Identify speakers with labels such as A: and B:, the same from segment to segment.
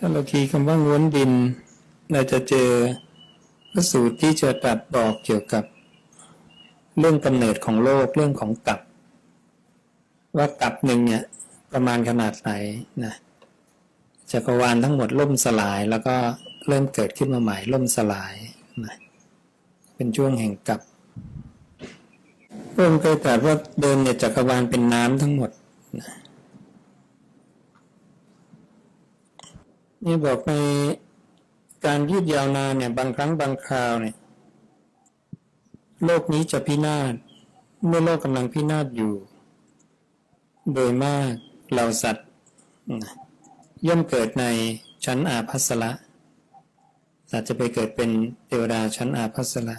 A: ถ้าเราคีย์คำว่าง้วนดิน เราจะเจอพระสูตรที่จะตรัสบอกเกี่ยวกับ เรื่องกำเนิดของโลกเรื่องของกับ ว่ากับหนึ่งเนี่ยประมาณขนาดไหนนะจักรวาลทั้งหมดล่มสลายแล้วก็เริ่มเกิดขึ้นมาใหม่ล่มสลายนะเป็นช่วงแห่งกับพระองค์เคยตรัสว่าเดิมเนี่ยจักรวาลเป็นน้ำทั้งหมดนะ นี่บอกในการยืดยาวนานเนี่ย บางครั้งบางคราวเนี่ย โลกนี้จะพินาศเมื่อโลกกำลังพินาศอยู่ โดยมากเราสัตว์ ย่อมเกิดในชั้นอาภัสละสัตว์จะไปเกิดเป็นเทวดาชั้นอาภัสละ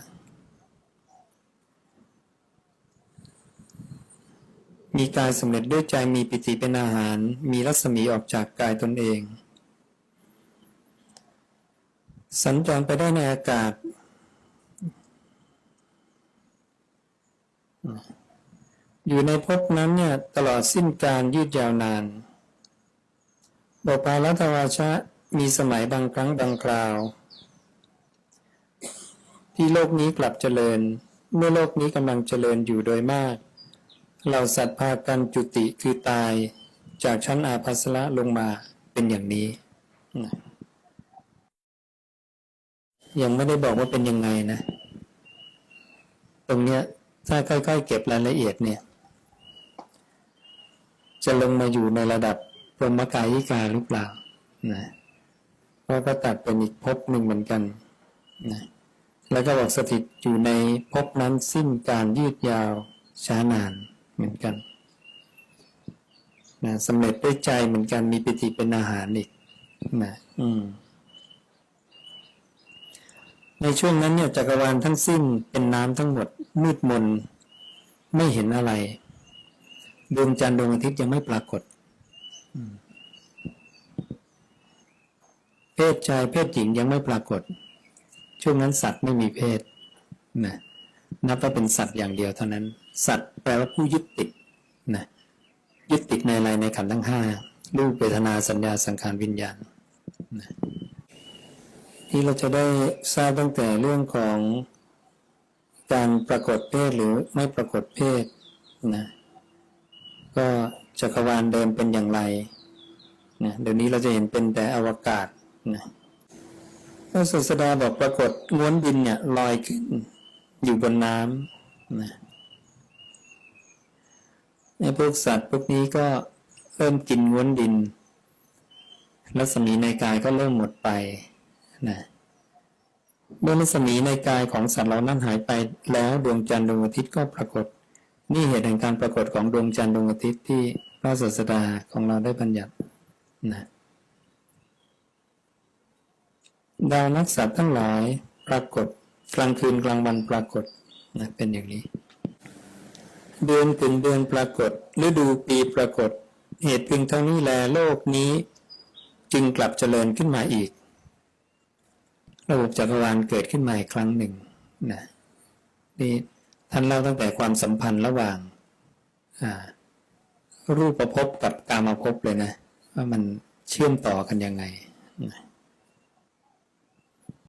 A: มีกายสำเร็จด้วยใจมีปิติเป็นอาหาร มีรัศมีออกจากกายตนเอง สัญจรไปได้ในอากาศ อยู่ในภพนั้นเนี่ยตลอดสิ้นการยืดยาวนานบปาลัทวาชะมีสมัยบางครั้งบางคราว ที่โลกนี้กลับเจริญ เมื่อโลกนี้กำลังเจริญอยู่โดยมากเราสัตว์พากันจุติคือตายจากชั้นอาภัสละลงมาเป็นอย่างนี้นะ ยังไม่ได้บอกว่าเป็นยังไงนะ ตรงเนี้ยถ้าค่อยๆ เก็บรายละเอียดเนี่ย จะลงมาอยู่ในระดับพรหมกายิกาหรือเปล่านะเพราะก็ตัดเป็นอีกภพหนึ่งเหมือนกันนะแล้วก็บอกสถิตอยู่ในภพนั้นสิ้นการยืดยาวช้านานเหมือนกันนะสำเร็จด้วยใจเหมือนกันมีปิติเป็นอาหารอีกนะอืม ในช่วงนั้นเนี่ยจักรวาลทั้งสิ้นเป็นน้ำทั้งหมด มืดมน ไม่เห็นอะไร ดวงจันทร์ดวงอาทิตย์ยังไม่ปรากฏ เพศชายเพศหญิงยังไม่ปรากฏ ช่วงนั้นสัตว์ไม่มีเพศนะนับว่าเป็นสัตว์อย่างเดียวเท่านั้น สัตว์แปลว่าผู้ยึดติดนะยึดติดในอะไรในขันธ์ทั้งห้ารูปเวทนาสัญญาสังขารวิญญาณ ที่เราจะได้ทราบตั้งแต่เรื่องของการปรากฏเพศหรือไม่ปรากฏเพศนะก็จักรวาลเดิมเป็นอย่างไรนะเดี๋ยวนี้เราจะเห็นเป็นแต่อวกาศนะพระศาสดาบอกปรากฏม้วนดินเนี่ยลอยขึ้นอยู่บนน้ำนะในพวกสัตว์พวกนี้ก็เริ่มกินม้วนดิน รัศมีในกายก็เริ่มหมดไป นะเมื่อรัศมีในกายของสัตว์เหล่านั้นหายไปแล้วดวงจันทร์ดวงอาทิตย์ก็ปรากฏ นี่เหตุแห่งการปรากฏของดวงจันทร์ดวงอาทิตย์ที่พระศาสดาของเราได้บัญญัตินะดาวนักสัตว์ทั้งหลายปรากฏกลางคืนกลางวันปรากฏนะเป็นอย่างนี้ เดือนถึงเดือนปรากฏฤดูปีปรากฏ เหตุเพียงเท่านี้แลโลกนี้ จึงกลับเจริญขึ้นมาอีก ระบบจักรวาลเกิดขึ้นมาอีกครั้งหนึ่งนะนี่ท่านเล่าตั้งแต่ความสัมพันธ์ระหว่างรูปประพบกับกามภพเลยนะ ว่ามันเชื่อมต่อกันยังไงนะ